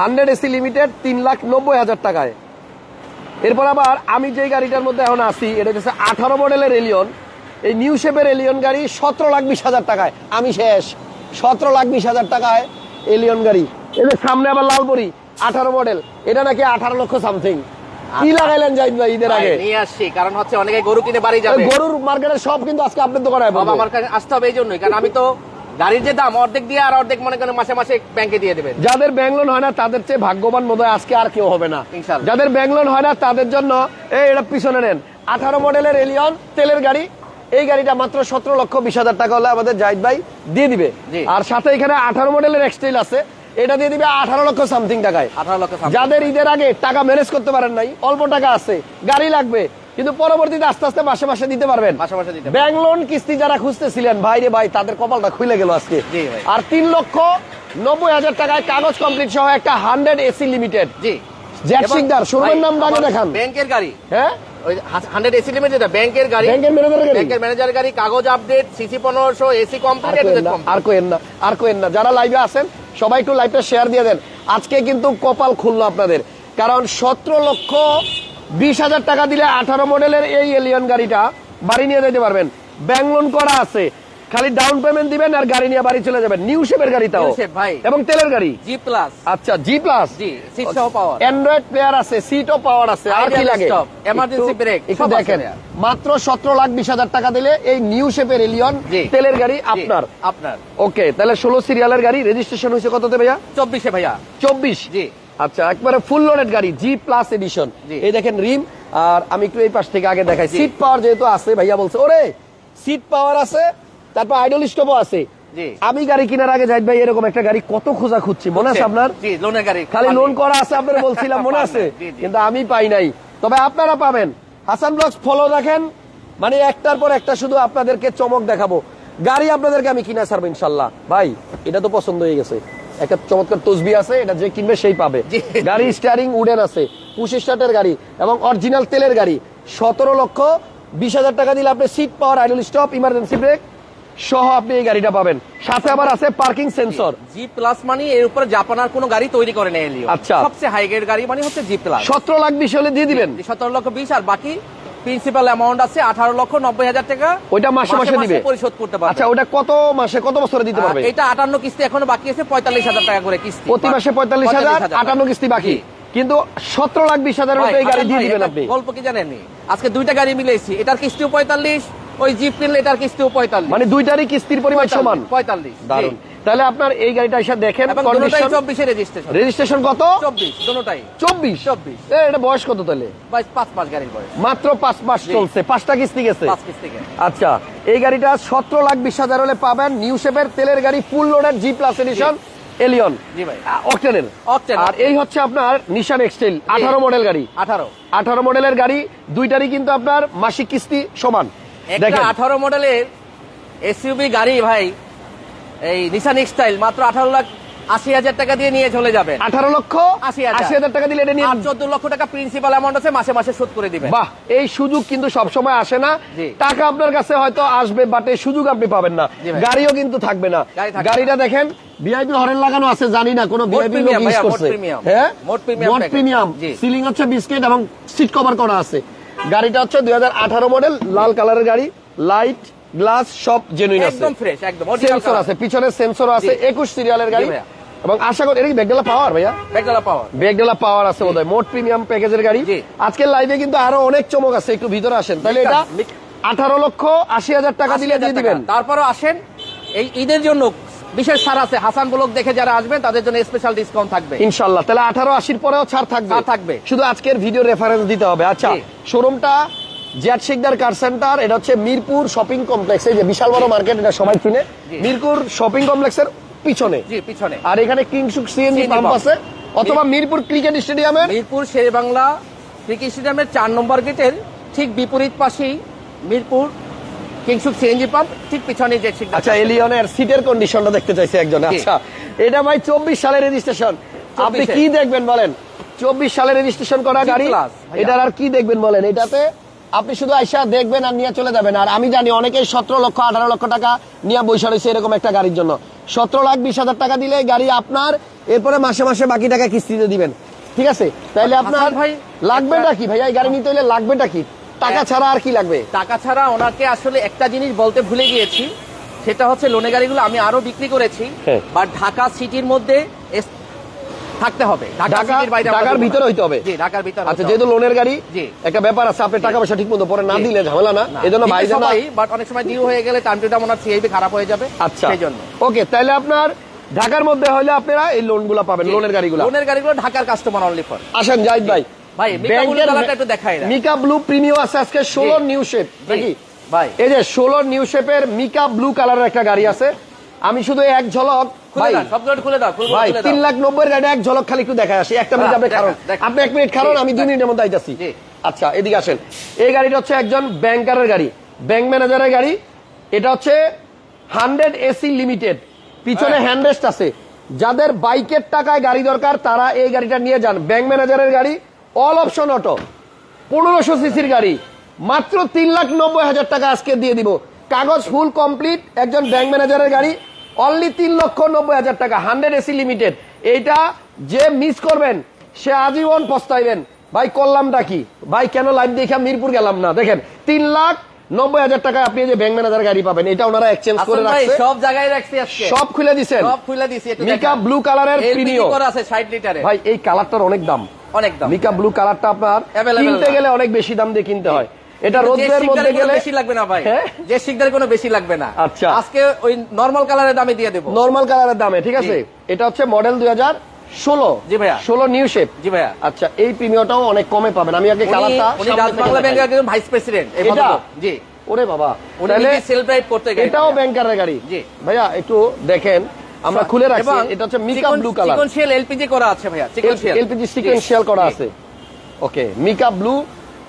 Hundred AC limited তিন লাখ নব্বই হাজার টাকায়। এরপর আবার আমি যে গাড়িটার মধ্যে এখন আছি এটা হচ্ছে আঠারো মডেলের এলিয়ন এই নিউ শেপের এলিয়ন গাড়ি সতেরো লাখ বিশ হাজার টাকায়। আমি শেষ। সতেরো লাখ বিশ হাজার টাকায় এলিয়ন গাড়ি। এদের সামনে আবার লালপুরি আঠারো মডেল। এটা নাকি আঠারো লক্ষ সামথিং কি লাগাইলেন জাহিদ ভাই ঈদের আগে? নিয়ে আসছি কারণ হচ্ছে অনেকে গরু কিনে বাড়ি যাবে। গরুর মার্কেটের সব কিন্তু আজকে আপনার দোকানে। আমার কাছে আসতে হবে এই জন্যই কারণ আমি তো গাড়ির যে দাম অর্ধেক দিয়ে আর অর্ধেক মনে করেন মাসে মাসে ব্যাংকে দিয়ে দেবেন। যাদের ব্যাংক লোন হয় না তাদের চেয়ে ভাগ্যবান বোধ আজকে আর কেউ হবে না। যাদের ব্যাংক লোন হয় না তাদের জন্য এই এটা পিছনে নেন। আঠারো মডেলের এলিয়ন তেলের গাড়ি। এই গাড়িটা মাত্র সতেরো লক্ষ বিশ হাজার টাকা হলে আমাদের জাহিদ ভাই দিয়ে দিবে। আর সাথে এখানে আঠারো মডেলের এক্সটাইল আছে। এটা দিয়ে দিবে আঠারো লক্ষ সামথিং টাকায়। আঠারো লক্ষ যাদের ঈদের আগে টাকা ম্যানেজ করতে পারেন নাই অল্প টাকা আছে। গাড়ি লাগবে কিন্তু পরবর্তীতে আস্তে আস্তে মাসে মাসে দিতে পারবেন। ব্যাংক লোন কিস্তি যারা খুঁজতেছিলেন ভাই রে ভাই তাদের কপালটা খুলে গেল আজকে। আর তিন লক্ষ নব্বই হাজার টাকায় কাগজ কমপ্লিট সহ একটা হান্ড্রেড এসি লিমিটেড জি। জ্যাট সিকদার শোরুমের নাম আগে দেখান। ব্যাংকের গাড়ি। হ্যাঁ? হান্ড্রেড এসি লিমিটেড ব্যাংকের গাড়ি। ব্যাংকের ম্যানেজারের গাড়ি। ব্যাংকের ম্যানেজার গাড়ি কাগজ আপডেট সিসি পনেরোশো এসি আর কমপ্লিট আর কোয়েন না আর কোয়েন না। যারা লাইভে আছেন সবাই একটু লাইভটা শেয়ার দিয়ে দেন। আজকে কিন্তু কপাল খুললো আপনাদের। কারণ সতেরো লক্ষ বিশ হাজার টাকা দিলে আঠারো মডেলের এই এলিয়ন গাড়িটা বাড়ি নিয়ে যেতে পারবেন। ব্যাংক লোন করা আছে। খালি ডাউন পেমেন্ট দিবেন আর গাড়ি নিয়ে বাড়ি চলে যাবেন। নিউ শেপের shape, ভাই। এবং তেলের গাড়ি। জি প্লাস আচ্ছা G plus G seat power android player আছে সিটও পাওয়ার আছে। আর কি লাগে? stop, emergency একটু- দেখেন। মাত্র সতেরো লাখ বিশ হাজার টাকা দিলে এই নিউ শেপের এলিয়ন তেলের গাড়ি আপনার। আপনার। ওকে তাহলে ষোলো সিরিয়ালের গাড়ি রেজিস্ট্রেশন হয়েছে কততে ভাইয়া? চব্বিশে ভাইয়া। চব্বিশ। জি। আচ্ছা একবারে ফুল লোডেড গাড়ি জি প্লাস এডিশন এই দেখেন রিম আর আমি একটু এই পাশ থেকে আগে দেখাই। সিট পাওয়ার যেহেতু আছে ভাইয়া বলছে ওরে সিট পাওয়ার আছে তারপর আইডল স্টপও আছে। আমি গাড়ি কেনার আগে যাই ভাই এরকম একটা গাড়ি কত খোঁজা খুঁজছি মনে আছে আপনার? লোনের গাড়ি। খালি লোন করা আছে আপনার বলছিলাম মনে আছে। কিন্তু আমি পাই নাই। তবে আপনারা পাবেন। হাসান ব্লগস ফলো রাখেন মানে একটার পর একটা শুধু আপনাদেরকে চমক দেখাবো। গাড়ি আপনাদেরকে আমি কিনা ছাড়বো ইনশাল্লাহ। ভাই এটা তো পছন্দ হয়ে গেছে। একটা চমৎকার তসবি আছে এটা যে কিনবে সেই পাবে। গাড়ি স্টিয়ারিং উডেন আছে পুশ স্টার্টের গাড়ি এবং অরিজিনাল তেলের গাড়ি। সতেরো লক্ষ বিশ হাজার টাকা দিলে আপনি seat power idle stop emergency brake সহ আপনি এই গাড়িটা পাবেন। সাথে আবার আছে পার্কিং সেন্সর জি প্লাস মানে এর উপরে জাপানার কোনো গাড়ি তৈরি করে নেই আচ্ছা। সবচেয়ে হাই গ্রেড গাড়ি মানে হচ্ছে জি প্লাস সতেরো লাখ বিশ হলে দিয়ে দিবেন সতেরো লক্ষ বিশ আর বাকি প্রিন্সিপাল অ্যামাউন্ট আছে আঠারো লক্ষ নব্বই হাজার টাকা। ওইটা মাসে মাসে দিবে? পরিশোধ করতে পারবে। আচ্ছা ওটা কত মাসে কত বছরে দিতে পারবে? এটা আটান্ন কিস্তি এখনও বাকি আছে পঁয়তাল্লিশ হাজার টাকা করে কিস্তি। প্রতি মাসে পঁয়তাল্লিশ হাজার আটান্ন কিস্তি বাকি। কিন্তু সতেরো লাখ বিশ হাজার এই গাড়ি দিয়ে দিবেন আপনি। গল্প কি জানেন আজকে দুইটা গাড়ি মিলেছি এটার কিস্তিও পঁয়তাল্লিশ ওই জিপ কিনলে এটার কিস্তিও পঁয়তাল্লিশ। মানে দুইটারই কিস্তির পরিমাণ সমান। পঁয়তাল্লিশ দারুণ তাহলে আপনার এই গাড়িটা এসে দেখেন রেজিস্ট্রেশন কত? চব্বিশ এটা বয়স কত তাহলে? মাত্র পাঁচ মাস চলছে। পাঁচটা কিস্তি গেছে। আচ্ছা এই গাড়িটা সতেরো লাখ বিশ হাজার হলে পাবেন নিউ শেপের তেলের গাড়ি ফুল লোডের জি। প্লাস এডিশন এলিয়ন অক্টেনের আর এই হচ্ছে আপনার নিশান এক্সটেল আঠারো মডেল গাড়ি। আঠারো। আঠারো মডেলের গাড়ি দুইটারই কিন্তু আপনার মাসিক কিস্তি সমান। দেখেন। আঠারো মডেলের এসইউবি গাড়ি ভাই এই নিশান স্টাইল মাত্র আঠারো লাখ আশি হাজার টাকা দিয়ে নিয়ে চলে যাবেন। আঠারো লক্ষ আশি হাজার। টাকা দিলে এটা নিয়ে চোদ্দ লক্ষ টাকা প্রিন্সিপাল অ্যামাউন্ট আছে মাসে মাসে শোধ করে দিবেন। বাহ এই সুযোগ কিন্তু সবসময় আসে না। টাকা আপনার কাছে হয়তো আসবে বাট এই সুযোগ আপনি পাবেন না। গাড়িও কিন্তু থাকবে না। গাড়িটা দেখেন ভিআইপি হরেন লাগানো আছে জানি না কোন ভিআইপি লোক ইউজ করছে। হ্যাঁ? মোট। প্রিমিয়াম সিলিং হচ্ছে বিস্কিট এবং সিট কভার করা আছে। গাড়িটা হচ্ছে দুই হাজার আঠারো মডেল লাল কালারের গাড়ি লাইট গ্লাস সব জেনুইন আছে। একদম ফ্রেশ একদম সেন্সর আছে পিছনে সেন্সর আছে জি। একুশ সিরিয়ালের গাড়ি। এবং আশা করি এটা কি ব্যাগডালা পাওয়ার ভাইয়া? ব্যাকডালা পাওয়ার ব্যাগডালা পাওয়ার আছে বোধহয় মোট প্রিমিয়াম প্যাকেজের গাড়ি। জি। আজকের লাইভে কিন্তু আরও অনেক চমক আছে একটু ভিতরে আসেন। তাহলে এটা আঠারো লক্ষ আশি হাজার টাকা দিলে দিয়ে দিবেন। তারপরও আসেন এই ঈদের জন্য বিশেষ ছাড় আছে হাসান ব্লক দেখে যারা আসবেন তাদের জন্য স্পেশাল ডিসকাউন্ট থাকবে। ইনশাল্লাহ তাহলে আঠারো আশির পরেও ছাড় থাকবে। ছাড় থাকবে। শুধু আজকের ভিডিও রেফারেন্স দিতে হবে। আচ্ছা শোরুমটা জিয়াদ শিকদার কার সেন্টার এটা হচ্ছে মিরপুর শপিং কমপ্লেক্স এই যে বিশাল বড় মার্কেট এটা সবাই চিনে। মিরপুর শপিং কমপ্লেক্সের পিছনে। পিছনে। আর এখানে কিংসুক সিএনজি পাম্প আছে অথবা মিরপুর ক্রিকেট স্টেডিয়ামের মিরপুর শের বাংলা ক্রিকেট স্টেডিয়ামের চার নম্বর গেটের ঠিক বিপরীত পাশেই মিরপুর কিংসুক সিএনজি পাম্প ঠিক পিছনে যে আচ্ছা এলিয়নের সিটের কন্ডিশনটা দেখতে চাইছে একজন। আচ্ছা এটা ভাই চব্বিশ সালের রেজিস্ট্রেশন আপনি কি দেখবেন বলেন? চব্বিশ সালের রেজিস্ট্রেশন করা গাড়ি এটার আর কি দেখবেন বলেন? এটাতে আপনি শুধু আইসা দেখবেন আর নিয়ে চলে যাবেন। আর আমি জানি অনেকেই সতেরো লক্ষ আঠারো লক্ষ টাকা নিয়ে বৈশা রয়েছে এরকম একটা গাড়ির জন্য। সতেরো লাখ বিশ হাজার টাকা দিলে গাড়ি আপনার এরপরে মাসে মাসে বাকি টাকা কিস্তিতে দিবেন। ঠিক আছে? তাহলে আপনার ভাই, লাগবেটা কি? ভাইয়া এই গাড়ি নিতে হলে লাগবেটা কি? টাকা ছাড়া আর কি লাগবে? টাকা ছাড়া ওনাকে আসলে একটা জিনিস বলতে ভুলে গিয়েছি। সেটা হচ্ছে লোনে গাড়িগুলো আমি আরও বিক্রি করেছি। হ্যাঁ। বাট ঢাকা সিটির মধ্যে থাকতে হবে। ঢাকার। ভিতরে হইতে হবে। ঢাকার ভিতরে আচ্ছা যেহেতু লোনের গাড়ি। একটা ব্যাপার আছে আপনি টাকা পয়সা ঠিক মতো পরে না দিলে ঝামেলা না। এই জন্য দিবে ভাই বাট অনেক সময় ডিউ হয়ে গেলে টাইম টু টাইম ওনার খারাপ হয়ে যাবে আচ্ছা। সেই জন্য ওকে তাহলে আপনার ঢাকার মধ্যে হলে আপনারা এই লোনগুলো পাবেন জি। লোনের গাড়িগুলো। লোনের গাড়িগুলো ঢাকার কাস্টমার অনলি ফর আসেন জাহিদ ভাই। ভাই, একটু দেখাই মিকা ব্লু প্রিমিয়াম আছে আজকে ষোলো নিউ শেপ নাকি? ভাই। এই যে ষোলো নিউ শেপের মিকা ব্লু কালারের একটা গাড়ি আছে। আমি শুধু এক ঝলক। ভাই খুলে দাও ভাই তিন লাখ নব্বই গাড়ি এক ঝলক খালি একটু দেখা আসি। একটা মিনিট আপনি কারণ আপনি এক মিনিট কারণ আমি দুই মিনিটের মধ্যে আইতাছি। আচ্ছা এদিকে আসেন। এই গাড়িটা হচ্ছে একজন ব্যাংকারের গাড়ি। ব্যাংক ম্যানেজারের গাড়ি। এটা হচ্ছে হান্ড্রেড এসি লিমিটেড। পিছনে হ্যাঁ। হ্যান্ডরেস্ট আছে। যাদের বাইকের টাকায় গাড়ি দরকার তারা এই গাড়িটা নিয়ে যান। ব্যাংক ম্যানেজারের গাড়ি অল অপশন অটো। পনেরোশো সিসির গাড়ি। মাত্র তিন লাখ নব্বই হাজার টাকা আজকে দিয়ে দিব। কাগজ ফুল কমপ্লিট। একজন ব্যাংক ম্যানেজারের গাড়ি। অনলি তিন লক্ষ নব্বই হাজার টাকা হান্ড্রেড এসি লিমিটেড এইটা যে মিস করবেন সে আজীবন পস্তাইবেন। ভাই করলামটা কি? ভাই কেন লাইভ দেখে মিরপুর গেলাম না? দেখেন তিন লাখ নব্বই হাজার টাকা আপনি যে ব্যাংক ম্যানেজার গাড়ি পাবেন এটা ওনারা এক্সচেঞ্জ করে রাখছে। সব জায়গায় রাখছি আজকে। সব খুলে দিছেন। সব খুলে দিছি মিকা ব্লু কালারের আছে 60 লিটারে ভাই এই কালারটার অনেক দাম। অনেক দাম। মিকা ব্লু কালারটা আপনার কিনতে গেলে অনেক বেশি দাম দিয়ে কিনতে হয়। এটা শিকদারের মধ্যে গেলে বেশি লাগবে না ভাই। হ্যাঁ? যে শিকদার কোনো বেশি লাগবে না। আচ্ছা। আজকে ওই নরমাল কালারের দামে দিয়ে দেবো। নর্মাল কালারের দামে ঠিক আছে? এটা হচ্ছে মডেল দুই হাজার ষোলো। জি ভাইয়া। ষোলো নিউ শেপ জি ভাইয়া। আচ্ছা এই প্রিমিয়মটাও অনেক কমে পাবেন। আমি আগে কালারটা বাংলা ব্যাংকের একজন ভাইস প্রেসিডেন্ট এটা? জি। ওরে বাবা। তাহলে সেল ড্রাইভ করতে গেছেন এটাও ব্যাংকারের গাড়ি। জি। ভাইয়া একটু দেখেন আমরা খুলে রাখছি। এটা হচ্ছে mica blue colour sequential LPG করা আছে ভাইয়া সিকোয়েন্সিয়াল এলপিজি সিকোয়েন্সিয়াল করা আছে। ওকে মিকা ব্লু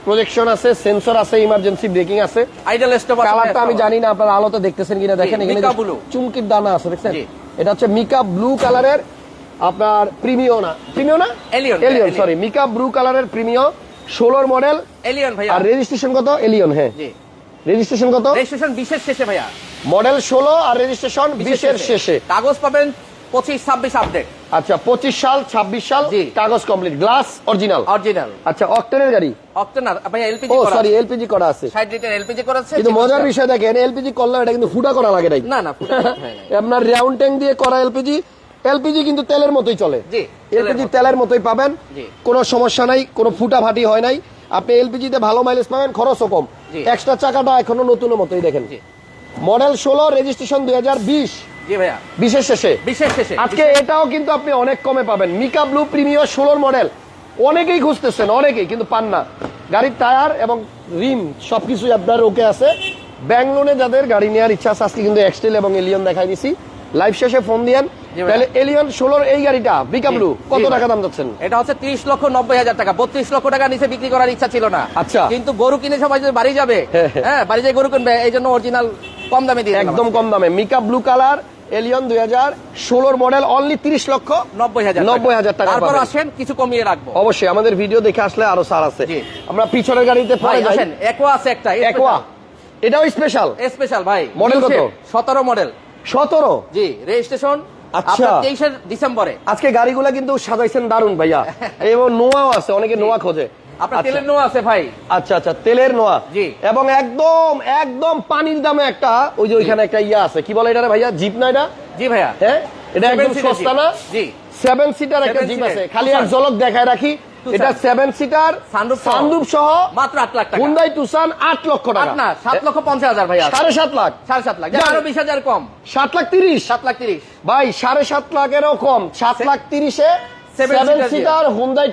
প্রজেকশন আছে সেন্সর আছে ইমার্জেন্সি ব্রেকিং আছে। আইডল স্টপ কালারটা আমি জানি না আপনারা আলোতে দেখতেছেন কিনা দেখেন এখানে। চুমকির দানা আছে দেখছেন? এটা হচ্ছে মিকা ব্লু কালারের আপনার প্রিমিও না প্রিমিও না এলিয়ন সরি মিকা ব্লু কালারের প্রিমিও ষোলোর মডেল এলিয়ন ভাইয়া। আর রেজিস্ট্রেশন কত? এলিয়ন হ্যাঁ। রেজিস্ট্রেশন কত? রেজিস্ট্রেশন বিশেষ শেষে ভাইয়া। মডেল ষোলো আর রেজিস্ট্রেশন বিশের শেষে। কাগজ পাবেন পঁচিশ ছাব্বিশ আপডেট আচ্ছা পঁচিশ সাল ছাব্বিশ সাল কাগজ কমপ্লিট গ্লাস অরিজিনাল অরিজিনাল আচ্ছা অক্টেনের গাড়ি? অক্টেনার ভাইয়া এলপিজি করা সরি এলপিজি করা আছে। ষাট লিটার এলপিজি করা আছে কিন্তু মজার বিষয় দেখেন এলপিজি করলে এটা কিন্তু ফুটা করা লাগে না না ফুটা আপনার রাউন্ড ট্যাঙ্ক দিয়ে করা এলপিজি এলপিজি কিন্তু তেলের মতোই চলে। এলপিজি তেলের মতোই। পাবেন কোনো সমস্যা নাই কোনো ফুটা ফাটি হয় নাই। আপনি এলপিজিতে ভালো মাইলেজ পাবেন খরচও কম। এক্সট্রা চাকাটা এখনও নতুন মতোই দেখেন। মডেল ষোলো রেজিস্ট্রেশন দুই হাজার বিশ। জি ভাইয়া। বিশেষ শেষে? বিশেষ শেষে। আজকে এটাও কিন্তু আপনি অনেক কমে পাবেন। মিকা ব্লু প্রিমিয়ার ষোলোর মডেল অনেকেই খুঁজতেছেন অনেকেই কিন্তু পান না। গাড়ির টায়ার এবং রিম সবকিছুই আপনার ওকে আছে। ব্যাঙ্গলোনে যাদের গাড়ি নেওয়ার ইচ্ছা আছে আজকে কিন্তু এক্সটেল এবং এলিয়ন দেখাই দিছি। লাইভ শেষে ফোন দিয়েন। তাহলে এলিয়ন ষোলোর এই গাড়িটা কত টাকা দাম যাচ্ছেন? এটা হচ্ছে ত্রিশ লক্ষ নব্বই হাজার টাকা। বত্রিশ লক্ষ টাকা নিচে বিক্রি করার ইচ্ছা ছিল না। আচ্ছা। কিন্তু গরু কিনে সবাই যদি বাড়ি যাবে হ্যাঁ, হ্যাঁ। হ্যাঁ বাড়ি গরু কিনবে এই জন্য অরিজিনাল কম দামে দিয়ে একদম কম দামে। মিকা ব্লু কালার এলিয়ন দুই হাজার ষোলোর মডেল অনলি তিরিশ লক্ষ নব্বই হাজার নব্বই হাজার টাকা তারপর আসেন কিছু কমিয়ে রাখব। অবশ্যই আমাদের ভিডিও দেখে আসলে আরও ছাড় আছে। আমরা পিছনের গাড়িতে ভাই পরে আসেন একোয়া আছে একটা একোয়া এটাও স্পেশাল স্পেশাল ভাই। মডেল কত? সতেরো মডেল সতেরো? জি রেজিস্ট্রেশন তেইশের ডিসেম্বরে। আজকে গাড়িগুলা কিন্তু সাজাইছেন দারুণ ভাইয়া। এবং নোয়াও আছে অনেকে নোয়া খোঁজে। আপনার আচ্ছা। তেলের নোয়া আছে ভাই। আচ্ছা আচ্ছা তেলের নোয়া। জি। এবং একদম একদম পানির দামে একটা ওই যে ওইখানে একটা ইয়া আছে। কি বলে এটা ভাইয়া? জিপ না এটা? জি ভাইয়া। হ্যাঁ? এটা একদম সস্তা না? জি। সেভেন সিটার একটা জিপ আছে। খালি আর। ঝলক দেখায় রাখি। এটা সেভেন সিটার সহ। মাত্র আট লাখ টাকা। তুসান আট লক্ষ টাকা। না সাত লক্ষ পঞ্চাশ হাজার ভাইয়া সাড়ে সাত লাখ। সাড়ে সাত লাখ। আরও বিশ হাজার কম। সাত লাখ তিরিশ। সাত লাখ তিরিশ। ভাই সাড়ে সাত লাখেরও কম। সাত লাখ তিরিশে সিটার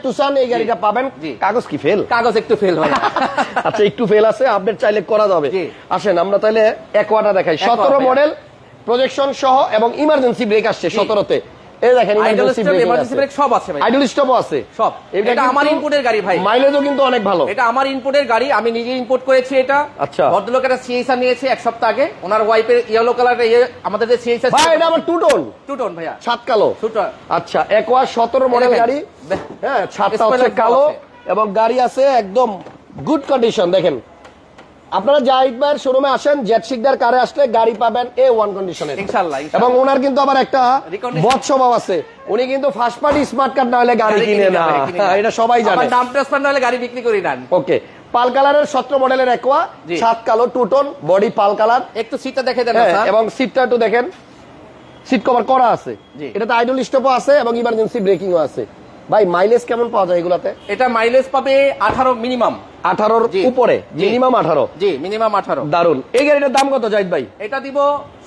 টুসান এই গাড়িটা পাবেন। কাগজ কি ফেল কাগজ একটু ফেল আচ্ছা একটু ফেল আছে আপডেট চাইলে করা যাবে। আসেন আমরা তাহলে একোয়াটা দেখাই। সতেরো মডেল প্রজেকশন সহ এবং ইমার্জেন্সি ব্রেক আসছে সতেরোতে। এই দেখেন আইডল ইমার্জেন্সি ব্রেক সব আছে ভাই। আইডল স্টপও আছে। সব। এটা আমার input-এর গাড়ি ভাই। মাইলেজও কিন্তু অনেক ভালো। এটা আমার গাড়ি আমি নিজে ইম্পোর্ট করেছি এটা। আচ্ছা। ভদ্রলোক একটা সিএসআর নিয়েছে এক সপ্তাহ আগে। ওনার ওয়াইফের ইয়েলো কালার আমাদের যে সিএসআর ভাই এটা আমার ভাইয়া। সাত কালো টু আচ্ছা একোয়া সতেরো মডেল গাড়ি। হ্যাঁ ছাদটা হচ্ছে কালো এবং গাড়ি আছে একদম গুড কন্ডিশন দেখেন। আপনারা জাহিদ ভাইয়ের শোরুমে আসেন জেট শিকদার কারে আসলে গাড়ি পাবেন এ ওয়ান ইনশাল্লাহ। এবং ওনার কিন্তু আবার একটা বদ স্বভাব আছে। উনি কিন্তু ফার্স্ট পার্টি স্মার্ট কার্ড না হলে গাড়ি কিনে না। এটা সবাই জানে। নাম ট্রান্সফার না হলে গাড়ি বিক্রি করি নেন ওকে পাল কালারের সত্র মডেলের একোয়া সাত কালো টুটন বডি পাল কালার। একটু সিটটা দেখে দেন না, হ্যাঁ, স্যার। এবং সিটটা একটু দেখেন। সিট কভার করা আছে। এটাতে আইডল স্টপও আছে এবং ইমার্জেন্সি ব্রেকিংও আছে। ভাই মাইলেজ কেমন পাওয়া যায় এগুলাতে? এটা মাইলেজ পাবে আঠারো মিনিমাম আঠারোর। উপরে। মিনিমাম আঠারো? জি মিনিমাম আঠারো। দারুণ এই গাড়িটার দাম কত জাহিদ ভাই? এটা দিব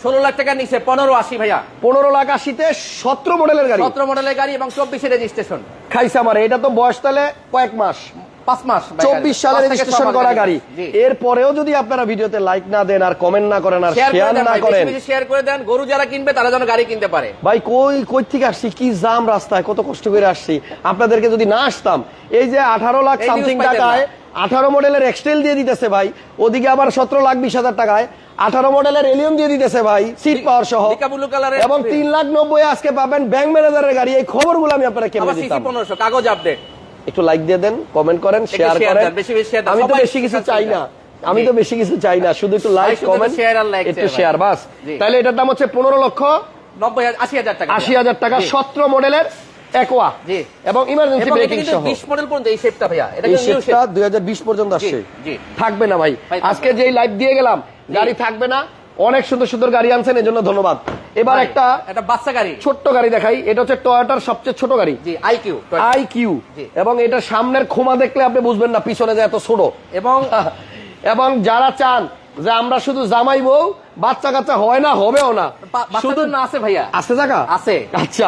ষোলো লাখ টাকার নিচে পনেরো আশি ভাইয়া। পনেরো লাখ আশিতে সতেরো মডেলের গাড়ি। সতেরো মডেলের গাড়ি এবং চব্বিশে রেজিস্ট্রেশন খাইছে আমার এটা তো বয়স তাহলে কয়েক মাস। মাস চব্বিশ সালে পাঁচ থেকে ছ রেজিস্ট্রেশন করা গাড়ি। এরপরেও যদি আপনারা ভিডিওতে লাইক না দেন আর কমেন্ট না করেন আর শেয়ার করে শেয়ার দেন না করেন। শেয়ার করে দেন। গরু যারা কিনবে তারা যেন গাড়ি কিনতে পারে। ভাই কই কই থেকে আসছি? কি জাম রাস্তায়? কত কষ্ট করে আসছি? আপনাদেরকে যদি না আসতাম এই যে আঠারো লাখ সামথিং টাকায় আঠারো মডেলের এক্সটেল দিয়ে দিতেছে ভাই ওদিকে আবার সতেরো লাখ বিশ হাজার টাকায় আঠারো মডেলের এলিয়ন দিয়ে দিতেছে ভাই সিট পাওয়ার সহ। এবং তিন লাখ নব্বই আজকে পাবেন ব্যাংক ম্যানেজারের গাড়ি। এই খবরগুলো আমি আপনারা কেমন কাগজ আপডেট একটু লাইক দিয়ে দেন কমেন্ট করেন শেয়ার করেন। আমি তো বেশি কিছু চাই না। আমি তো বেশি কিছু চাই না শুধু একটু লাইক কমেন্ট share আর like একটু শেয়ার বাস। তাহলে এটার দাম হচ্ছে পনেরো লক্ষ নব্বই আশি হাজার টাকা। আশি হাজার টাকা। সতেরো মডেলের একোয়া জি। এবং ইমার্জেন্সি ব্রেকিং সহ। বিশ মডেল পর্যন্ত এই শেপটা ভাইয়া। এটা এই শেপটা দুই হাজার বিশ পর্যন্ত আসছে। জি। থাকবে না ভাই। ভাই, আজকে যেই লাইভ দিয়ে গেলাম গাড়ি থাকবে না। অনেক সুন্দর সুন্দর গাড়ি আনছেন এজন্য ধন্যবাদ। এবার একটা একটা বাচ্চা গাড়ি। ছোট্ট গাড়ি দেখাই এটা হচ্ছে টয়োটার সবচেয়ে ছোট গাড়ি। আইকিউ আই কিউ এবং এটা সামনের খোমা দেখলে আপনি বুঝবেন না পিছনে যে এত ছোট। এবং এবং যারা চান যে আমরা শুধু জামাই বউ বাচ্চা কাচ্চা হয় না হবেও না শুধু না আছে ভাইয়া। আছে জায়গা? আছে। আচ্ছা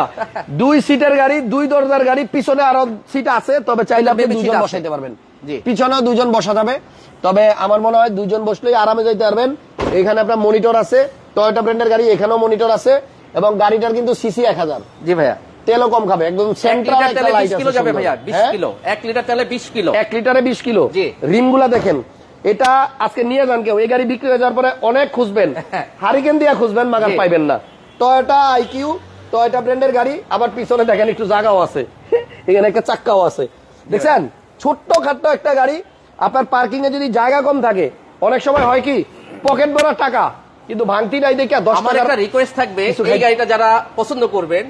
দুই সিটের গাড়ি দুই দরজার গাড়ি পিছনে আরও সিট আছে তবে চাইলে আপনি দুজন বসাইতে পারবেন। জি। পিছনেও দুজন বসা যাবে। তবে আমার মনে হয় দুজন বসলেই আরামে যাইতে পারবেন। এখানে আপনার মনিটর আছে টয়োটা ব্র্যান্ডের গাড়ি এখানেও মনিটর আছে এবং গাড়িটার কিন্তু সিসি এক হাজার। জি ভাইয়া। তেলও কম খাবে একদম এক সেন্ট্রাল একটা লাইট বিশ কিলো যাবে ভাইয়া বিশ হ্যাঁ? কিলো লিটার তেলে বিশ কিলো। এক লিটারে বিশ কিলো। জি। রিমগুলা দেখেন এটা আজকে নিয়ে যান কেউ এই গাড়ি বিক্রি হয়ে যাওয়ার পরে অনেক খুঁজবেন। হারিকেন দিয়ে খুঁজবেন মাগার পাইবেন না। টয়োটা আইকিউ টয়োটা ব্র্যান্ডের গাড়ি আবার পিছনে দেখেন একটু জায়গাও আছে। এখানে একটা চাক্কাও আছে। দেখছেন? ছোট্ট খাট্ট একটা গাড়ি আপনার পার্কিং এ যদি জায়গা কম থাকে অনেক সময় হয় কি পকেট ভরা টাকা কিন্তু ভাঙতি নাই দেখে দশ আমার একটা রিকোয়েস্ট থাকবে এই গাড়িটা যারা পছন্দ করবেন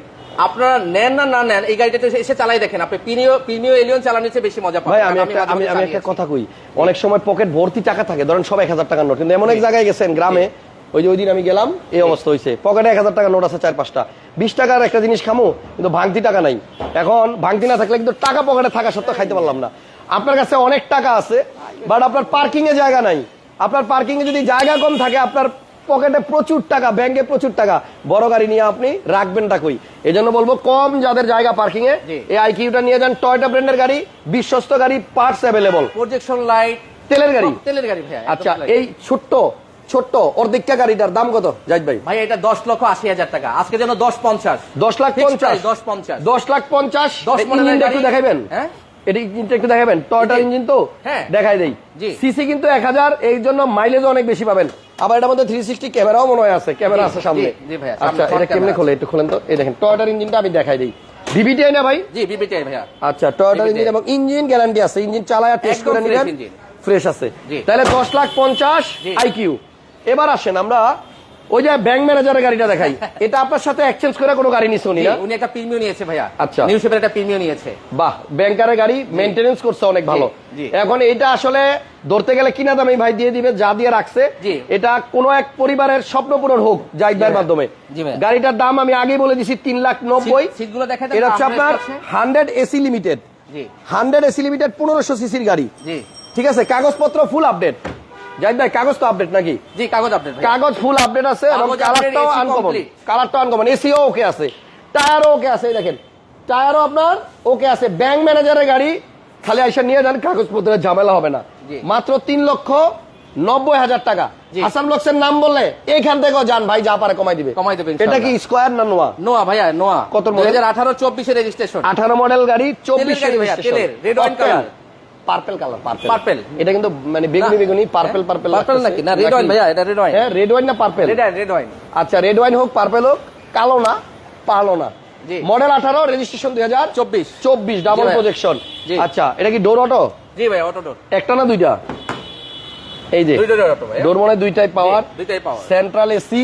আপনারা নেন না না নেন এই গাড়িটা এসে চালাই দেখেন। আপনি প্রিমিয় প্রিমিয় এলিয়ন চালানোর চেয়ে বেশি মজা পাবেন। আমি আমি আমি একটা কথা কই অনেক সময় পকেট ভর্তি টাকা থাকে ধরেন সব এক হাজার টাকার নোট কিন্তু এমন এক জায়গায় গেছেন গ্রামে ওই যে ওই দিন আমি গেলাম এই অবস্থা হয়েছে পকেটে এক হাজার টাকার নোট আছে চার পাঁচটা। বিশ টাকার একটা জিনিস খামো কিন্তু ভাঙতি টাকা নাই। এখন ভাঙতি না থাকলে কিন্তু টাকা পকেটে থাকা সত্ত্বেও খাইতে পারলাম না। আপনার কাছে অনেক টাকা আছে বাট আপনার পার্কিং এ জায়গা নাই। আপনার পার্কিং এ যদি জায়গা কম থাকে আপনার পকেটে প্রচুর টাকা ব্যাংকে প্রচুর টাকা। বড় গাড়ি নিয়ে আপনি রাখবেন টাকই এই জন্য বলব কম যাদের জায়গা পার্কিং এ। এই আইকিউটা নিয়ে যান টয়টা ব্র্যান্ডের গাড়ি বিশ্বস্ত গাড়ি পার্টস অ্যাভেলেবল প্রজেকশন লাইট তেলের গাড়ি। তেলের গাড়ি ভাইয়া আচ্ছা এই ছোট্ট ছোট্ট অর্ধেকটা গাড়িটার দাম কত জাহিদ ভাই? ভাই এটা দশ লক্ষ আশি হাজার টাকা। আজকে যেন দশ পঞ্চাশ। দশ লাখ পঞ্চাশ। দশ পঞ্চাশ। দশ লাখ পঞ্চাশ। দশ। দেখাবেন। হ্যাঁ? এটা ইঞ্জিনটা একটু দেখাবেন। টয়টার ইঞ্জিন তো হ্যাঁ। দেখাই দেই। সিসি কিন্তু এক হাজার এই জন্য মাইলেজও অনেক বেশি পাবেন। আবার এটার মধ্যে থ্রি সিক্সটি ক্যামেরাও মনে হয় আছে। ক্যামেরা আছে সামনে। জি, জি ভাইয়া, আচ্ছা এটা কেমনে খোলে? একটু খোলেন তো। এই দেখেন টয়টার ইঞ্জিনটা আমি দেখাই দিই। ভিভিটিআই না ভাই? জি বিবিটিআই ভাইয়া। আচ্ছা টয়োটার ইঞ্জিন এবং ইঞ্জিন গ্যারান্টি আছে। ইঞ্জিন চালায় টেস্ট করে নিবেন। ফ্রেশ আছে। তাহলে দশ লাখ পঞ্চাশ আইকিউ এবার আসেন আমরা ওই যে ব্যাংক ম্যানেজারের গাড়িটা দেখাই এটা আপনার সাথে এক্সচেঞ্জ করে কোনো গাড়ি নিচ্ছে উনি না? উনি একটা প্রিমিয় নিয়েছে ভাইয়া। আচ্ছা। নিউ শেপের একটা প্রিমিয় নিয়েছে। বাহ ব্যাংকারের গাড়ি মেনটেনেন্স করছে অনেক ভালো। এখন এটা আসলে ধরতে গেলে কিনা দামে ভাই দিয়ে দিবে যা দিয়ে রাখছে এটা কোনো এক পরিবারের স্বপ্ন পূরণ হোক জাহিদ ভাইয়ের মাধ্যমে। গাড়িটার দাম আমি আগেই বলে দিছি তিন লাখ নব্বই। এটা হচ্ছে আপনার hundred AC limited hundred AC limited পনেরোশো সিসির গাড়ি। ঠিক আছে কাগজপত্র ফুল আপডেট জাহিদ ভাই কাগজ তো আপডেট নাকি? জি কাগজ আপডেট কাগজ ফুল আপডেট আছে এবং কালারটাও আনকমন কালারটাও আনকমন এসিও ওকে আছে। টায়ারও ওকে আছে দেখেন। টায়ারও আপনার ওকে আছে। ব্যাংক ম্যানেজারের গাড়ি খালি আইসা নিয়ে যান কাগজপত্রের ঝামেলা হবে না। মাত্র তিন লক্ষ নব্বই হাজার টাকা। আসাম লক্সের নাম বললে এইখান থেকে যান ভাই যা পারে কমাই দিবে। কমাই দেবে এটা কি স্কোয়ার না নোয়া? নোয়া ভাইয়া নোয়া। কত দুই হাজার আঠারো চব্বিশে রেজিস্ট্রেশন আঠারো মডেল গাড়ি চব্বিশ red wine color। Purple colour purple. এটা কিন্তু মানে বেগুনি বেগুনি পার্পেল পার্পেল পার্পেল নাকি? না রেড ওয়াইন ভাইয়া এটা রেড ওয়াইন হ্যাঁ রেড ওয়াইন না পার্পেল রেড রেড ওয়াইন আচ্ছা রেড ওয়াইন হোক পার্পেল হোক কালো না পালো না। জি। মডেল আঠারো রেজিস্ট্রেশন দুই হাজার চব্বিশ। চব্বিশ ডাবল জি প্রজেকশন। আচ্ছা এটা কি ডোর অটো জি ভাইয়া অটো ডোর একটা না দুইটা? এই যে দুই ডোরের অটো ভাইয়া। ডোর মনে দুইটাই পাওয়ার দুইটাই পাওয়ার সেন্ট্রাল এসি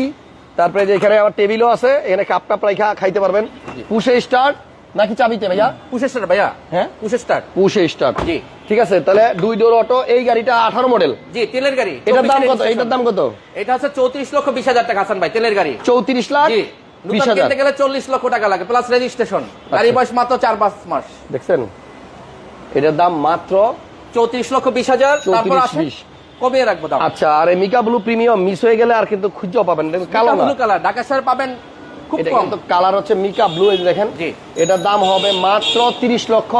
তারপরে যে এখানে আবার টেবিলও আছে এখানে কাপ টাপ রাখা খাইতে পারবেন। পুষে স্টার্ট নাকি চাবিতে ভাইয়া? পুশের স্টার ভাইয়া। হ্যাঁ? পুশের স্টার। পুষে স্টার্ট জি। ঠিক আছে তাহলে দুই ডোর অটো এই গাড়িটা আঠারো মডেল জি তেলের গাড়ি। এটার দাম কত? এটার দাম কত? এটা হচ্ছে চৌত্রিশ লক্ষ বিশ হাজার টাকা হাসান ভাই তেলের গাড়ি। চৌত্রিশ লাখ বিশ হাজার। গেলে চল্লিশ লক্ষ টাকা লাগে প্লাস রেজিস্ট্রেশন গাড়ি। বয়স মাত্র চার পাঁচ মাস। দেখছেন? এটার দাম মাত্র চৌত্রিশ লক্ষ বিশ হাজার তারপর 34 বিশ। কমিয়ে রাখব দাম। আচ্ছা আর মিকা ব্লু প্রিমিয়াম মিস হয়ে গেলে আর কিন্তু খুঁজেও পাবেন কালো ব্লু কালার ঢাকা শহর পাবেন এটা কিন্তু কালার হচ্ছে মিকা ব্লু এই দেখেন। এটার দাম হবে মাত্র তিরিশ লক্ষ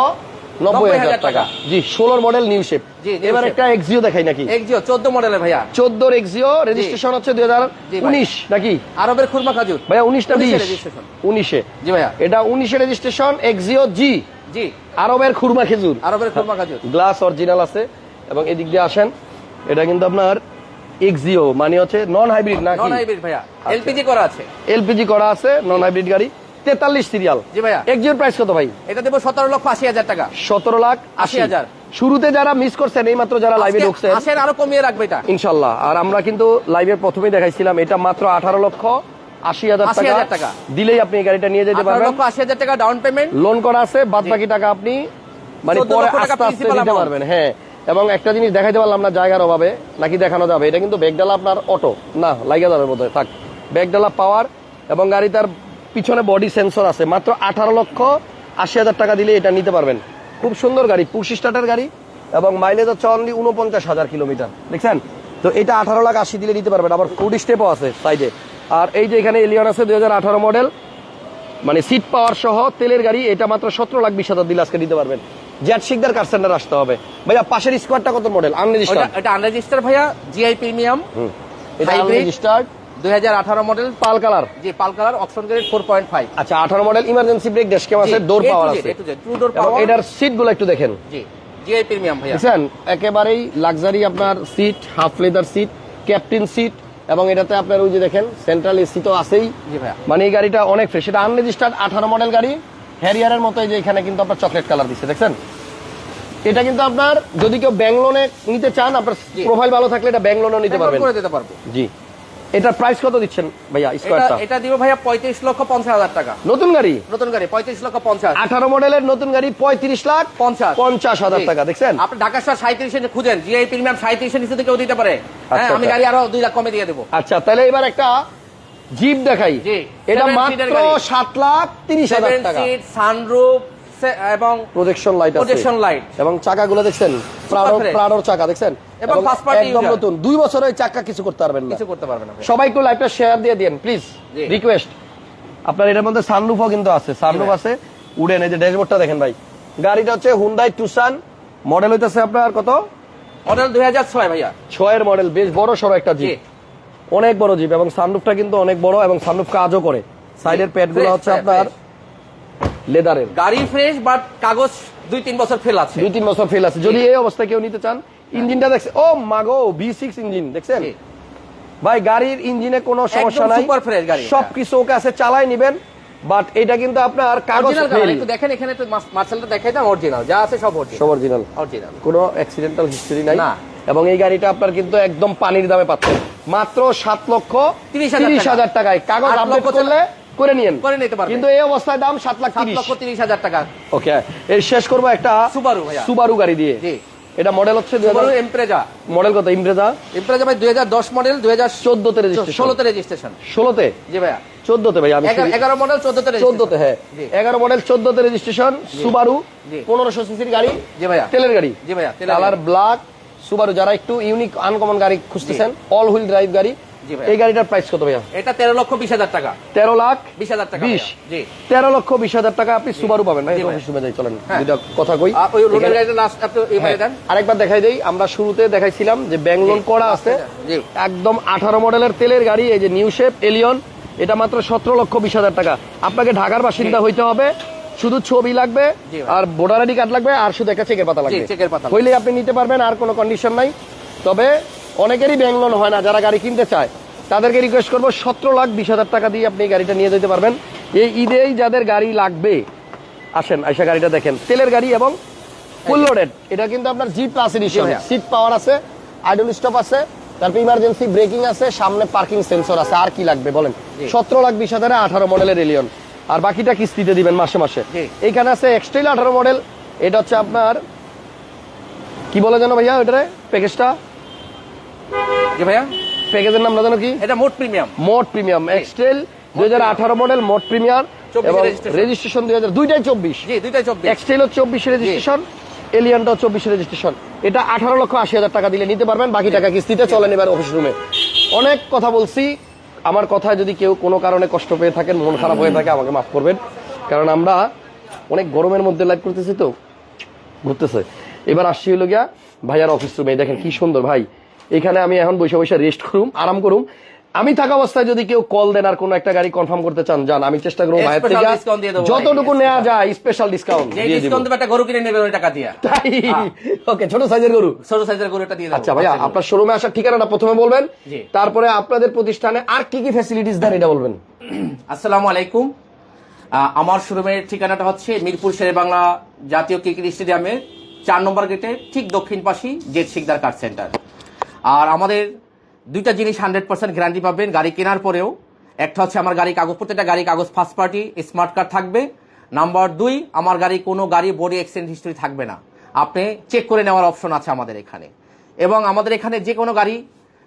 নব্বই হাজার টাকা। জি ষোলোর মডেল নিউ শেপ এবার একটা এক্সিও দেখাই নাকি? এক্সিও চোদ্দ মডেলের ভাইয়া। চোদ্দোর এক্সিও রেজিস্ট্রেশন হচ্ছে দুই হাজার উনিশ নাকি? আরবের খুরমা খাজুর। ভাইয়া উনিশটা 19 বিশ। উনিশে। জি ভাইয়া। এটা উনিশে রেজিস্ট্রেশন এক্সিও জি জি। আরবের খুরমা খেজুর। আরবের খুরমা খাজুর। গ্লাস অরিজিনাল আছে। এবং এদিক দিয়ে আসেন। এটা কিন্তু আপনার এক্সিও মানে হচ্ছে নন হাইব্রিড না নন হাইব্রিড ভাইয়া এলপিজি করা আছে। এলপিজি করা আছে নন হাইব্রিড গাড়ি। তেতাল্লিশ সিরিয়াল জি ভাইয়া। এক্সিওর প্রাইস কত ভাই? এটা দেবো সতেরো লক্ষ আশি হাজার টাকা। সতেরো লাখ আশি 80,000 শুরুতে যারা মিস করছেন এই মাত্র যারা লাইভে আজকে ঢুকছেন আসেন আরও কমিয়ে রাখবে এটা। ইনশাল্লাহ। আর আমরা কিন্তু লাইভের প্রথমেই দেখাইছিলাম এটা মাত্র আঠারো লক্ষ আশি হাজার 80,000 টাকা। দিলেই আপনি এই গাড়িটা নিয়ে যেতে পারবেন। আশি হাজার টাকা ডাউন পেমেন্ট লোন করা আছে বাদ বাকি টাকা আপনি মানে পরে আস্তে আস্তে দিতে পারবেন হ্যাঁ। এবং একটা জিনিস দেখাইতে পারলাম না জায়গার অভাবে, নাকি দেখানো যাবে? এটা কিন্তু ব্যাগডালা আপনার অটো না লাগা যাবে বোধ থাক। ব্যাগডালা পাওয়ার এবং গাড়ি তার পিছনে বডি সেন্সর আছে। মাত্র আঠারো লক্ষ আশি হাজার টাকা দিলে এটা নিতে পারবেন। খুব সুন্দর গাড়ি, পুশ স্টার্টের গাড়ি এবং মাইলেজ হচ্ছে অনলি উনপঞ্চাশ হাজার কিলোমিটার। দেখছেন? তো এটা আঠারো লাখ আশি দিলে নিতে পারবেন। আবার ফুড স্টেপও আছে সাইডে আর এই যে এখানে এলিয়ন আছে, দুই হাজার আঠারো মডেল মানে সিট পাওয়ার সহ তেলের গাড়ি, এটা মাত্র সতেরো লাখ বিশ হাজার দিলে আজকে দিতে পারবেন। জ্যাট শিকদার কার সেন্টার আসতে হবে? ভাইয়া পাশের স্কোয়ারটা কত মডেল আনরেজিস্টার্ড এটা আনরেজিস্টার ভাইয়া জিআই প্রিমিয়াম এটা আনরেজিস্টার্ড দুই হাজার আঠারো মডেল পাল কালার। যে pearl colour option grade four point five আচ্ছা আঠারো model emergency brake dash cam আছে ডোর পাওয়ার আছে। টু ডোর পাওয়ার এটার সিটগুলো একটু দেখেন। জি জিআই প্রিমিয়াম ভাইয়া। বুঝছেন একেবারেই লাক্সারি আপনার seat half leather seat captain seat এবং এটাতে আপনার ওই যে দেখেন সেন্ট্রাল এসি তো আছেই। মানে এই গাড়িটা অনেক ফ্রেশ এটা আনরেজিস্টার্ড আঠারো মডেল গাড়ি হ্যারিয়ারের মতো এই যে এখানে কিন্তু আপনার চকলেট কালার দিচ্ছে দেখছেন? এটা কিন্তু আপনার যদি কেউ ব্যাংক লোনে নিতে চান আপনার প্রোফাইল ভালো থাকলে এটা ব্যাংক লোনও নিতে পারবেন। করে দিতে পারব। জি। এটার প্রাইস কত দিচ্ছেন ভাইয়া স্কোয়ারটা এটা দিব ভাইয়া পঁয়ত্রিশ লক্ষ পঞ্চাশ হাজার টাকা। নতুন গাড়ি? নতুন গাড়ি পঁয়ত্রিশ লক্ষ পঞ্চাশ। আঠারো মডেলের নতুন গাড়ি পঁয়ত্রিশ লাখ পঞ্চাশ। পঞ্চাশ হাজার টাকা দেখছেন? আপনি ঢাকা শহর সাঁত্রিশে খুঁজেন জিআই প্রিমিয়াম সাঁত্রিশে নিচে কেউ দিতে পারে। হ্যাঁ আচ্ছা, আমি আচ্ছা। গাড়ি আরও দুই লাখ কমে দিয়ে দেবো। আচ্ছা তাহলে এবার একটা জিপ দেখাই। জি, এটা মাত্র seater গাড়ি। সাত লাখ তিরিশ হাজার সেভেন টাকা। সানরুফ এবং প্রজেকশন লাইট আছে। Projection light। এবং চাকাগুলো দেখছেন? Prado fresh। প্রাডোর চাকা দেখছেন? এবং একদম নতুন। দুই বছর ওই চাকা কিছু করতে পারবেন না। কিছু করতে পারবে না লাইভটা শেয়ার দিয়ে দিন প্লিজ রিকোয়েস্ট আপনার এটার মধ্যে সানরুফও কিন্তু আছে। সানরুফ আছে উডেন এই যে ড্যাশবোর্ডটা দেখেন ভাই। গাড়িটা হচ্ছে হুন্ডাই টুসান মডেল হইতেছে আপনার কত? মডেল দুই হাজার ছয় ভাইয়া। ছয়ের মডেল বেশ বড় সড়ো একটা জিপ অনেক বড় জিপ এবং সানরুফটা কিন্তু অনেক বড় এবং সানরুফ কাজও করে। সাইডের প্যাডগুলো Fresh, হচ্ছে আপনার লেদারের। গাড়ি ফ্রেশ বাট কাগজ দুই তিন বছর ফেল আছে। দুই তিন বছর ফেল আছে। যদি এই অবস্থায় কেউ নিতে চান ইঞ্জিনটা দেখছে ও মাগো বি সিক্স ইঞ্জিন দেখছেন? ভাই গাড়ির ইঞ্জিনে কোনো সমস্যা নাই। super fresh গাড়ি। সবকিছু ওকে আছে চালাই নিবেন। বাট এটা কিন্তু আপনার কাগজ ফেল একটু দেখেন এখানে তো মার্শালটা দেখাই দাম অরিজিনাল যা আছে সব অরিজিনাল সব অরিজিনাল অরিজিনাল কোনো অ্যাক্সিডেন্টাল হিস্টরি নাই। না। এবং এই গাড়িটা আপনার কিন্তু একদম পানির দামে পাচ্ছেন মাত্র সাত লক্ষ 30,000 তিরিশ। হাজার টাকায়। কাগজ আপডেট করলে করে নিয়েন। করে নিতে পারবেন। কিন্তু এই অবস্থায় দাম সাত লাখ লক্ষ তিরিশ হাজার টাকা। ওকে এর শেষ করব একটা Subaru ভাইয়া। সুবারু গাড়ি দিয়ে। জি। এটা মডেল হচ্ছে সুবারু এমপ্রেজা মডেল কত? ইমপ্রেজা এমপ্রেজা ভাই দুই হাজার দশ মডেল দুই হাজার চোদ্দতে রেজিস্ট্রেশন ষোলোতে রেজিস্ট্রেশন ষোলোতে? জি ভাইয়া। চোদ্দতে ভাই আমি এগারো- মডেল চোদ্দতে চোদ্দতে হ্যাঁ। এগারো মডেল চোদ্দতে রেজিস্ট্রেশন সুবারু। পনেরোশো সিসির গাড়ি জি ভাইয়া। তেলের গাড়ি। জি ভাইয়া কালার ব্ল্যাক সুবারু যারা একটু ইউনিক আনকমন গাড়ি খুঁজতেছেন অল হুইল ড্রাইভ গাড়ি। এই গাড়িটার প্রাইস কত ভাইয়া? এটা তেরো লক্ষ বিশ হাজার টাকা। তেরো লাখ বিশ হাজার টাকা বিশ। তেরো লক্ষ বিশ হাজার টাকা আপনি সুবারু পাবেন। যাই চলেন। হ্যাঁ। দুইটা কথা কই। হ্যাঁ, আরেকবার দেখাই দেই। আমরা শুরুতে দেখাইছিলাম যে ব্যাংক লোন করা আছে। জি। একদম আঠারো মডেলের তেলের গাড়ি এই যে নিউ শেপ এলিয়ন এটা মাত্র সতেরো লক্ষ বিশ হাজার টাকা। আপনাকে ঢাকার বাসিন্দা হইতে হবে। শুধু ছবি লাগবে আর ভোটার আইডি কার্ড লাগবে আর শুধু একটা চেকের পাতা লাগবে। চেকের পাতা লাগবে। হইলে আপনি নিতে পারবেন আর কোনো কন্ডিশন নাই। তবে অনেকেরই ব্যাংক লোন হয় না যারা গাড়ি কিনতে চায়। তাদেরকে রিকোয়েস্ট করব সতেরো লাখ বিশ হাজার টাকা দিয়ে আপনি গাড়িটা নিয়ে যেতে পারবেন। এই ঈদেই যাদের গাড়ি লাগবে আসেন আইসা গাড়িটা দেখেন। তেলের গাড়ি এবং ফুল লোডেড এটা কিন্তু আপনার G plus edition seat power আছে আইডল স্টপ আছে তারপর ইমার্জেন্সি ব্রেকিং আছে সামনে পার্কিং সেন্সর আছে। আর কি লাগবে বলেন? সতেরো লাখ বিশ হাজারে আঠারো মডেলের এলিয়ন আর বাকিটা কিস্তিতে দিবেন মাসে মাসে। এইখানে আছে এক্সটাইল আঠারো মডেল এটা হচ্ছে আপনার কি বলে জানো ভাইয়া ওইটারে? প্যাকেজটা জি ভাইয়া? প্যাকেজের নামটা জানো কি? এটা মোট প্রিমিয়াম। মোট প্রিমিয়াম। এক্সটেল দুই হাজার আঠারো মডেল মোট প্রিমিয়ার 24 এবং রেজিস্ট্রেশন দুই হাজার দুইটাই চব্বিশ। জি দুইটাই চব্বিশ। রেজিস্ট্রেশন চব্বিশ রেজিস্ট্রেশন এটা আঠারো লক্ষ আশি হাজার টাকা দিলে নিতে পারবেন বাকি টাকা কিস্তিতে চলেন এবার অফিস রুমে অনেক কথা বলছি। আমার কথায় যদি কেউ কোনো কারণে কষ্ট পেয়ে থাকেন মন খারাপ হয়ে থাকে আমাকে মাফ করবেন। কারণ আমরা অনেক গরমের মধ্যে লাইভ করতেছি তো ঘুরতেছে। এবার আসছি হলো গিয়া ভাইয়ার অফিস রুমে দেখেন কি সুন্দর ভাই। এখানে আমি এখন বসে বসে রেস্ট করুম আরাম করুম। আমি থাকা অবস্থায় যদি কেউ কল দেন আর কোনো একটা গাড়ি কনফার্ম করতে চান যান আমি চেষ্টা করব Special থেকে। দিয়ে যতটুকু নেওয়া যায় স্পেশাল ডিসকাউন্ট দিয়ে ডিসকাউন্ট একটা গরু কিনে নেবে ওই টাকা দিয়ে। তাই? ওকে ছোট সাইজের গরু। ছোট সাইজের গরুটা দিয়ে দেবো। আচ্ছা ভাইয়া আপনার শোরুমে আসার ঠিকানাটা প্রথমে বলবেন তারপরে আপনাদের প্রতিষ্ঠানে আর কি কি ফ্যাসিলিটিস দেন এটা বলবেন? আসসালামু আলাইকুম। আমার শোরুমের ঠিকানাটা হচ্ছে মিরপুর শেরে বাংলা জাতীয় ক্রিকেট স্টেডিয়ামের চার নম্বর গেটে ঠিক দক্ষিণ পাশেই জেট শিকদার কার সেন্টার। আর আমাদের দুইটা জিনিস হান্ড্রেড পার্সেন্ট গ্যারান্টি পাবেন গাড়ি কেনার পরেও। একটা হচ্ছে আমার গাড়ি কাগজ প্রত্যেকটা গাড়ি কাগজ ফার্স্ট পার্টি স্মার্ট কার্ড থাকবে। নাম্বার দুই আমার গাড়ি কোনো গাড়ি বডি এক্সচেঞ্জ হিস্ট্রি থাকবে না। আপনি চেক করে নেওয়ার অপশন আছে আমাদের এখানে। এবং আমাদের এখানে যে কোনো গাড়ি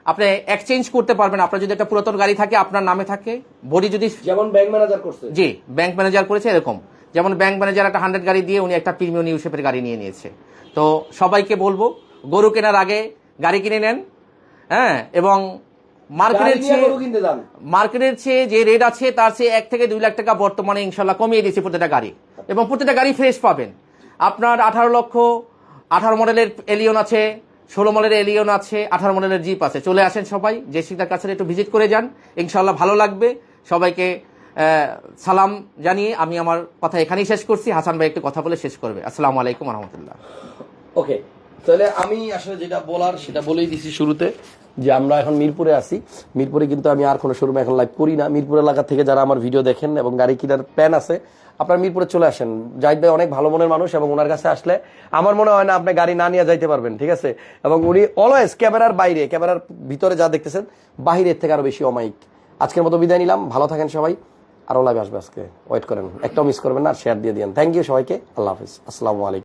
আপনি এক্সচেঞ্জ করতে পারবেন। আপনার যদি একটা পুরাতন গাড়ি থাকে আপনার নামে থাকে। বডি যদি যেমন ব্যাংক ম্যানেজার করছে। জি ব্যাংক ম্যানেজার করেছে এরকম। যেমন ব্যাংক ম্যানেজার একটা হান্ড্রেড গাড়ি দিয়ে উনি একটা প্রিমিয়াম নিউ শেপের গাড়ি নিয়ে নিয়েছে। তো সবাইকে বলব গরু কেনার আগে গাড়ি কিনে নেন হ্যাঁ এবং মার্কেটের চেয়ে মার্কেটের চেয়ে যে রেট আছে তার চেয়ে এক থেকে দুই লাখ টাকা বর্তমানে ইনশাল্লাহ কমিয়ে দিয়েছে প্রতিটা গাড়ি। এবং প্রতিটা গাড়ি ফ্রেশ পাবেন। আপনার আঠারো লক্ষ আঠারো মডেলের এলিয়ন আছে ষোলো মডেলের এলিয়ন আছে আঠারো মডেলের জিপ আছে। চলে আসেন সবাই যে সিকদার কাছে একটু ভিজিট করে যান ইনশাল্লাহ ভালো লাগবে। সবাইকে সালাম জানিয়ে আমি আমার কথা এখানেই শেষ করছি। হাসান ভাই একটু কথা বলে শেষ করবে। আসসালামু আলাইকুম রহমতুল্লাহ। ওকে তাহলে আমি আসলে যেটা বলার সেটা বলেই দিছি শুরুতে, যে আমরা এখন মিরপুরে আছি। মিরপুরে কিন্তু আমি আর কোনো শোরুমে এখন লাইভ করি না। মিরপুর এলাকা থেকে যারা আমার ভিডিও দেখেন এবং গাড়ি কেনার প্ল্যান আছে, আপনারা মিরপুরে চলে আসেন। জাহিদ ভাই অনেক ভালো মনের মানুষ এবং ওনার কাছে আসলে আমার মনে হয় না আপনি গাড়ি না নিয়ে যাইতে পারবেন, ঠিক আছে? এবং উনি অলওয়েজ ক্যামেরার বাইরে, ক্যামেরার ভিতরে যা দেখতেছেন, বাহিরের থেকে আরও বেশি অমাইক আজকের মতো বিদায় নিলাম। ভালো থাকেন সবাই। আরও লাইভ আসবে আজকে। ওয়েট করেন। একটাও মিস করবেন না শেয়ার দিয়ে দিন থ্যাংক ইউ সবাইকে। আল্লাহ হাফিজ। আসসালামু আলাইকুম।